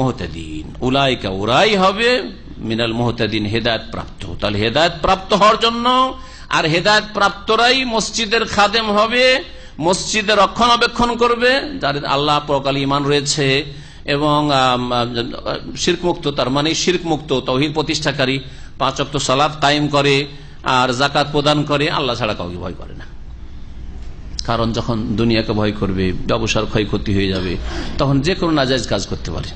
মোহতাদিন। উলাইকা উরাই হবে মিনাল মোহতাদিন হেদায়ত প্রাপ্ত। তাহলে হেদায়ত প্রাপ্ত হওয়ার জন্য আর হেদায়ত প্রাপ্তরাই মসজিদের খাদেম হবে, মসজিদে রক্ষণাবেক্ষণ করবে যাদের আল্লাহ প্রকাল ইমান রয়েছে এবং শির্ক মুক্ত তার মানে শির্ক মুক্ত তহিদ প্রতিষ্ঠাকারী পাঁচ অক্ট সালাদ কায়েম করে আর জাকাত প্রদান করে, আল্লাহ ছাড়া কাউকে ভয় করে না। কারণ যখন দুনিয়াকে ভয় করবে, ব্যবসার ক্ষয়ক্ষতি হয়ে যাবে, তখন যে কোনো নাজাইজ কাজ করতে পারে।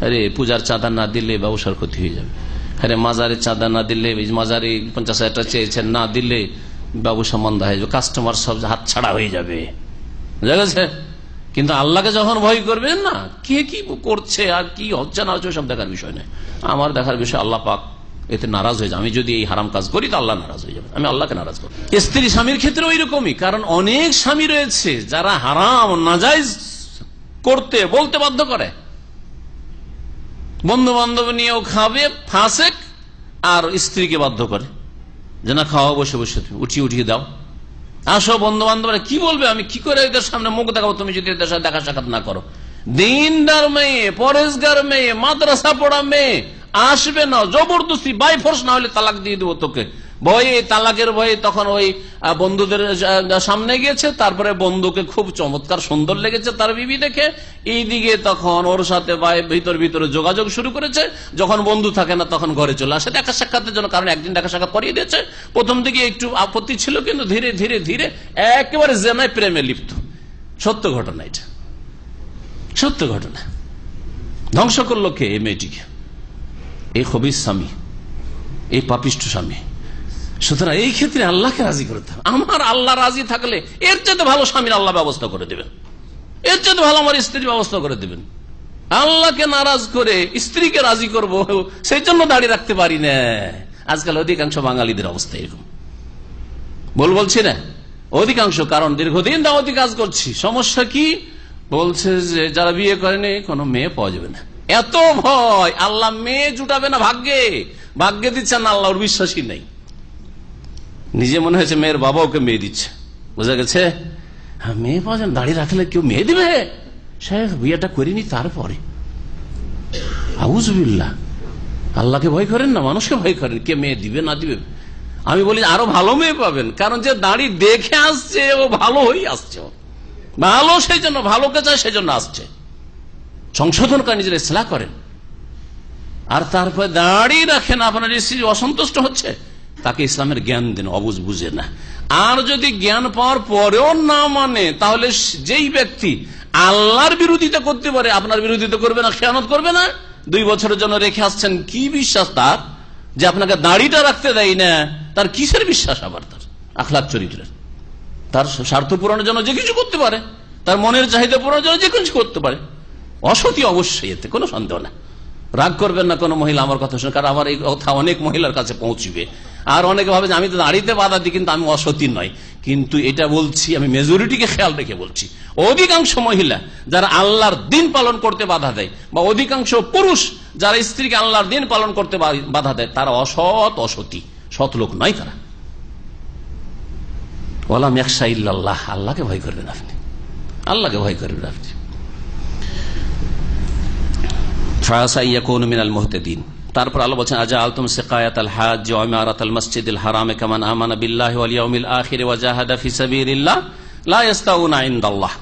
আরে, পূজার চাঁদা না দিলে ব্যবসার ক্ষতি হয়ে যাবে। আরে মাজারে চাঁদা না দিলে মাজারে পঞ্চাশ হাজার টাকা চেয়েছেন, না দিলে ব্যবসা মন্দা হয়ে যাবে কাস্টমার সব হাত ছাড়া হয়ে যাবে। বুঝা গেছে? কিন্তু আল্লাহকে যখন ভয় করবেন না, কে কি করছে আর কি হচ্ছে না হচ্ছে সব দেখার বিষয় নয়। আমার দেখার বিষয় আল্লাহ পাক এতে নারাজ হয়ে যাবে। আমি যদি এই হারাম কাজ করি, তো আল্লাহ নারাজ হয়ে যাবে। আমি আল্লাহকে নারাজ করি। স্ত্রী স্বামীর ক্ষেত্রে ওই রকমই কারণ অনেক স্বামী রয়েছে যারা হারাম নাজাইজ করতে, বলতে বাধ্য করে। বন্ধু বান্ধব নিয়েও খাবে, ফাঁসে, আর স্ত্রীকে বাধ্য করে। যে না খাওয়া বসে বসে তুমি উঠিয়ে উঠিয়ে দাও। আসো বন্ধু বান্ধবরা কি বলবে? আমি কি করে এদের সামনে মুখ দেখাবো? তুমি যদি এদের সাথে দেখা সাক্ষাৎ না করো। দিনদার মেয়ে, পরেশগার মেয়ে, মাদ্রাসা পড়া মেয়ে, আসবে না, জবরদস্তি বাই ফোর্স না হলে তালাক দিয়ে দেবো তোকে। ভয়ে, তালাকের ভয়ে তখন ওই বন্ধুদের সামনে গিয়েছে, তারপরে বন্ধুকে খুব চমৎকার সুন্দর লেগেছে তার বিবি দেখে। এই দিকে তখন ওর সাথে ভিতর ভিতরে যোগাযোগ শুরু করেছে। যখন বন্ধু থাকে না, তখন ঘরে চলে আসে। দেখা সাক্ষাতের জন্য কারণ একদিন দেখা সাক্ষাৎ করিয়ে দিয়েছে। প্রথম দিকে একটু আপত্তি ছিল, কিন্তু ধীরে ধীরে ধীরে একেবারে জেনায় প্রেমে লিপ্ত। সত্য ঘটনা এটা। সত্য ঘটনা। ধ্বংস করল কে? এই মেয়েটিকে। এই খবির স্বামী। এই পাপিষ্ঠ স্বামী। সুতরাং এই ক্ষেত্রে আল্লাহকে রাজি করতে হবে। আমার আল্লাহ রাজি থাকলে এর চেয়ে ভালো স্বামীর আল্লাহ ব্যবস্থা করে দেবেন। এর চেয়ে ভালো আমার স্ত্রীর ব্যবস্থা করে দেবেন। আল্লাহকে নারাজ করে স্ত্রীকে রাজি করব, সেই জন্য দাঁড়িয়ে রাখতে পারি না। আজকাল অধিকাংশ বাঙালিদের অবস্থা এরকম। বল বলছি না? অধিকাংশ, কারণ দীর্ঘদিন দাওয়াতি কাজ করছি। সমস্যা কি? বলছে যে যারা বিয়ে করেনি, কোনো মেয়ে পাওয়া যাবে না। এত ভয়! আল্লাহ মেয়ে জুটাবে না ভাগ্যে। ভাগ্যে দিচ্ছেন আল্লাহ ওর বিশ্বাসই নেই। নিজে মনে হয়েছে মেয়ের বাবা ওকে মেয়ে দিচ্ছে। বোঝা গেছে? হ্যাঁ মেয়ে পাওয়া যান দাঁড়িয়ে রাখলে কেউ মেয়ে দিবে? সাহেব, বিয়েটা করিনি, তারপরে? আল্লাহকে ভয় করেন না, মানুষকে ভয় করেন, কে মেয়ে দিবে, না দিবে? আমি বলি, আরও ভালো মেয়ে পাবেন, কারণ যে দাঁড়িয়ে দেখে আসছে, ও ভালো হয়ে আসছে। ভালো সেই জন্য, ভালোকে চায় সেই জন্য আসছে। সংশোধন করে নিজের ইসলাহ করেন। আর তারপরে দাঁড়িয়ে রাখেন আপনার স্ত্রী অসন্তুষ্ট হচ্ছে? তাকে ইসলামের জ্ঞান দিন, অবুজ বুঝে না। আর যদি জ্ঞান পাওয়ার পরেও না মানে তাহলে যেই ব্যক্তি আল্লাহর বিরোধিতা করতে পারে, আপনার বিরোধিতা করবে না, খেয়ানত করবে না। দুই বছরের জন্য রেখে আসছেন, কি বিশ্বাস তার? যে আপনাকে দাড়িটা রাখতে দেয় না, তার কিসের বিশ্বাস আবার তার? আখলাখ চরিত্রের। তার স্বার্থ পূরণের জন্য যে কিছু করতে পারে, তার মনের চাহিদা পূরণের জন্য যে কিছু করতে পারে। অসতি অবশ্যই এতে, কোনো সন্দেহ না। রাগ করবেন না কোনো মহিলা, আমার কথা শুনে, কারণ আমার এই কথা অনেক মহিলার কাছে পৌঁছবে। আর অনেকে ভাবে যে আমি তো দাঁড়িতে বাধা দিই, কিন্তু আমি অসতী নয় কিন্তু এটা বলছি, আমি মেজরিটিকে খেয়াল রেখে বলছি। অধিকাংশ মহিলা যারা আল্লাহর দিন পালন করতে বাধা দেয়, বা অধিকাংশ পুরুষ যারা স্ত্রীকে আল্লাহর দিন পালন করতে বাধা দেয়, তারা অসৎ, অসতী। সৎ লোক নয় তারা। ওলাম আল্লাহকে ভয় করবেন আপনি। আল্লাহকে ভয় করবেন আপনি। মিনাল মোহতেদিন। তারপর আল্লাহ বলছেন আজা আলতুম সেকায়াত আল হাজ ইমারাত আল মসজিদ হারামে কামান আমান বিল্লাহ আলিয়াউমিল আখির ওয়াজাহাদা ফি সাবিলিল্লাহ লা ইস্তাউনা ইনদাল্লাহ